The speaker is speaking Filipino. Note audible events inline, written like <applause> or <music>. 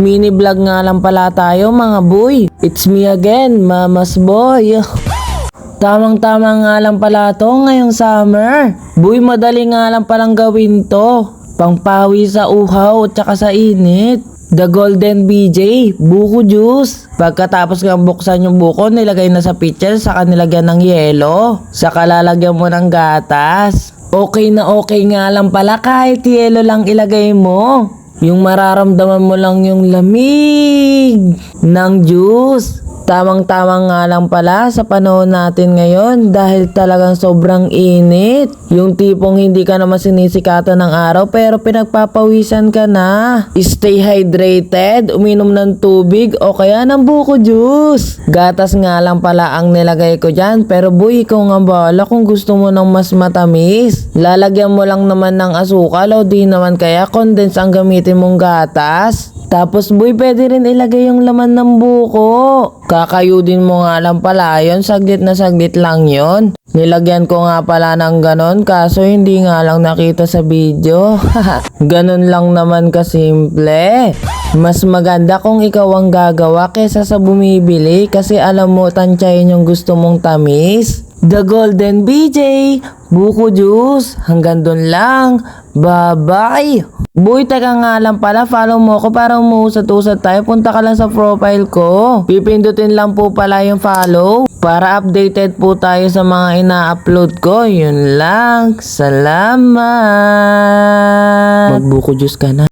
Mini vlog nga lang pala tayo mga boy. It's me again, Mama's Boy. Tamang-tama nga lang pala to ngayong summer. Boy, madali nga lang palang gawin to. Pangpawi sa uhaw at saka sa init. The Golden BJ, buko juice. Pagkatapos nga buksan yung buko, nilagay na sa pitcher, saka nilagyan ng yelo. Saka lalagyan mo ng gatas. Okay na okay nga lang pala kahit yelo lang ilagay mo. Yung mararamdaman mo lang yung lamig ng juice. Tamang-tama nga lang pala sa panahon natin ngayon dahil talagang sobrang init. Yung tipong hindi ka naman sinisikatan ng araw pero pinagpapawisan ka na. Stay hydrated, uminom ng tubig o kaya ng buko juice. Gatas nga lang pala ang nilagay ko dyan pero boy, ikaw nga bala kung gusto mo ng mas matamis. Lalagyan mo lang naman ng asukal o di naman kaya condense ang gamitin mong gatas. Tapos boy, pwede rin ilagay yung laman ng buko. Kakayudin mo nga lang pala yun, saglit na saglit lang yon. Nilagyan ko nga pala ng ganon, kaso hindi nga lang nakita sa video. <laughs> ganon lang naman kasimple. Mas maganda kung ikaw ang gagawa kesa sa bumibili kasi alam mo tansyahin yung gusto mong tamis. The Golden BJ, Buko Juice, hanggang dun lang. Bye-bye! Boy, teka nga lang pala, follow mo ako para umuusat-usat tayo. Punta ka lang sa profile ko. Pipindutin lang po pala yung follow para updated po tayo sa mga ina-upload ko. Yun lang. Salamat! Magbuko juice ka na.